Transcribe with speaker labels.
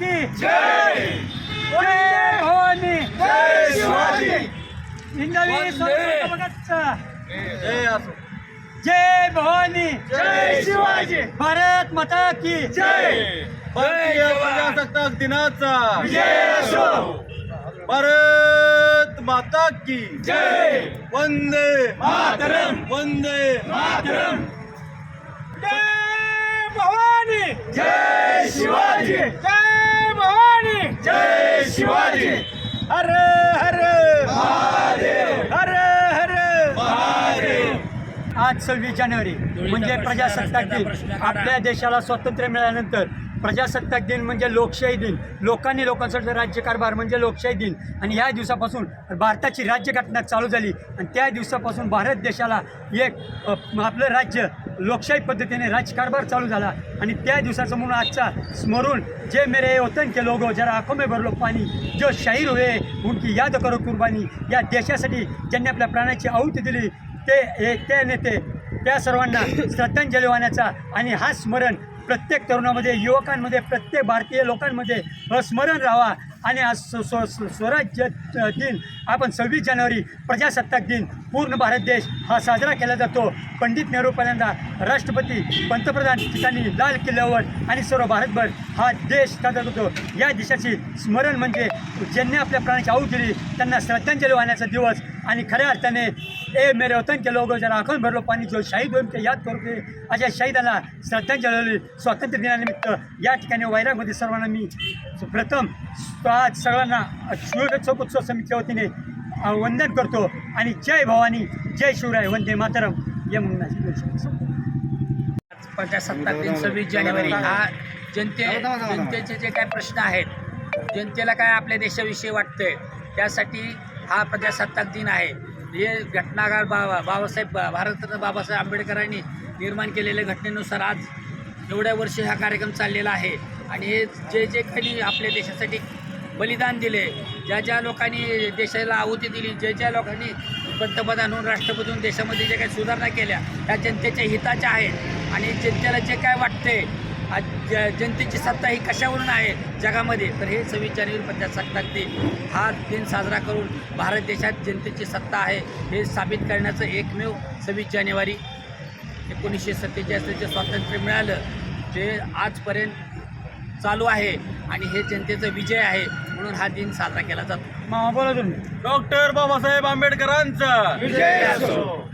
Speaker 1: की
Speaker 2: जय।
Speaker 1: जय भवानी।
Speaker 2: जय शिवाजी।
Speaker 1: हिंदवी
Speaker 2: जय असो।
Speaker 1: जय भवानी।
Speaker 2: जय शिवाजी।
Speaker 1: भारत माता की
Speaker 2: जय। भारतीय प्रजासत्ताक दिनाचा. भारत माता की
Speaker 3: जय।
Speaker 2: वंदे
Speaker 3: मातरम.
Speaker 2: वंदे
Speaker 3: मातरम।
Speaker 1: जय भवानी।
Speaker 3: जय शिवाजी।
Speaker 1: जय
Speaker 3: जय
Speaker 1: हर हर हर हर आज सव्वीस जानेवारी म्हणजे प्रजासत्ताक दिन. आपल्या देशाला स्वातंत्र्य मिळाल्यानंतर प्रजासत्ताक दिन म्हणजे लोकशाही दिन. लोकांनी लोकांसाठी राज्यकारभार म्हणजे लोकशाही दिन. आणि ह्या दिवसापासून भारताची राज्यघटना चालू झाली. आणि त्या दिवसापासून भारत देशाला एक आपलं राज्य लोकशाही पद्धतीने राज्यकारभार चालू झाला. आणि त्या दिवसाचं म्हणून आजचा स्मरून जे मेरे वतन के लोगो जरा आंखों में पाणी. जो शाहीर होय उनकी याद करो कुर्बानी. या देशासाठी ज्यांनी आपल्या प्राणाची आहुती दिली ते हे ते नेते त्या सर्वांना श्रद्धांजली वाहण्याचा आणि हा स्मरण प्रत्येक तरुणामध्ये युवकांमध्ये प्रत्येक भारतीय लोकांमध्ये स्मरण राहावा. आणि आज स्व स्व स्व- स्वराज्य दिन आपण सव्वीस जानेवारी प्रजासत्ताक दिन पूर्ण भारत देश हा साजरा केला जातो. पंडित नेहरू पहिल्यांदा राष्ट्रपती पंतप्रधान ठिकाणी लाल किल्ल्यावर आणि सर्व भारतभर हा देश साजरा करतो. या देशाची स्मरण म्हणजे ज्यांनी आपल्या प्राणाची आऊ दिली त्यांना श्रद्धांजली वाहण्याचा दिवस आणि खऱ्या अर्थाने ए मेरे वतन के लोगो जरा आखून भरलो पाणी जो शहीद होईल ते याद करू अशा शहीदांना श्रद्धांजली स्वातंत्र्य दिनानिमित्त या ठिकाणी वैरागमध्ये सर्वांना मी प्रथम आज सगळ्यांना शिवोत्सव उत्सव समितीच्या वतीने वंदन करतो. आणि जय भवानी जय शिवराय वंदे मातरम. या म्हणून
Speaker 4: प्रजासत्ताक दिन सव्वीस जानेवारी हा जनते जनतेचे जे काय प्रश्न आहेत जनतेला काय आपल्या देशाविषयी वाटतंय त्यासाठी हा प्रजासत्ताक दिन आहे. हे घटनाकार बा बाबासाहेब भारतरत्न बाबासाहेब आंबेडकरांनी निर्माण केलेल्या घटनेनुसार आज एवढ्या वर्ष हा कार्यक्रम चाललेला आहे. आणि हे जे जे काही आपल्या देशासाठी बलिदान दिले. ज्या ज्या लोकांनी देशाला आहुती दिली ज्या ज्या लोकांनी पंतप्रधान होऊन राष्ट्रपती होऊन देशामध्ये जे काही सुधारणा केल्या त्या जनतेच्या हिताच्या आहेत. आणि जनतेला जे काय वाटते आज जनतेची सत्ता ही कशावरून आहे जगामध्ये तर हे सव्वीस जानेवारी प्रजासत्ताक दिन हा दिन साजरा करून भारत देशात जनतेची सत्ता आहे हे साबित करण्याचं एकमेव सव्वीस जानेवारी एकोणीसशे सत्तेचाळीसचं जे स्वातंत्र्य मिळालं ते आजपर्यंत चालू आहे आणि हे जनतेचा विजय आहे म्हणून हा दिन साजरा केला जातो.
Speaker 2: डॉक्टर बाबासाहेब आंबेडकरांचा.
Speaker 3: विजय असो.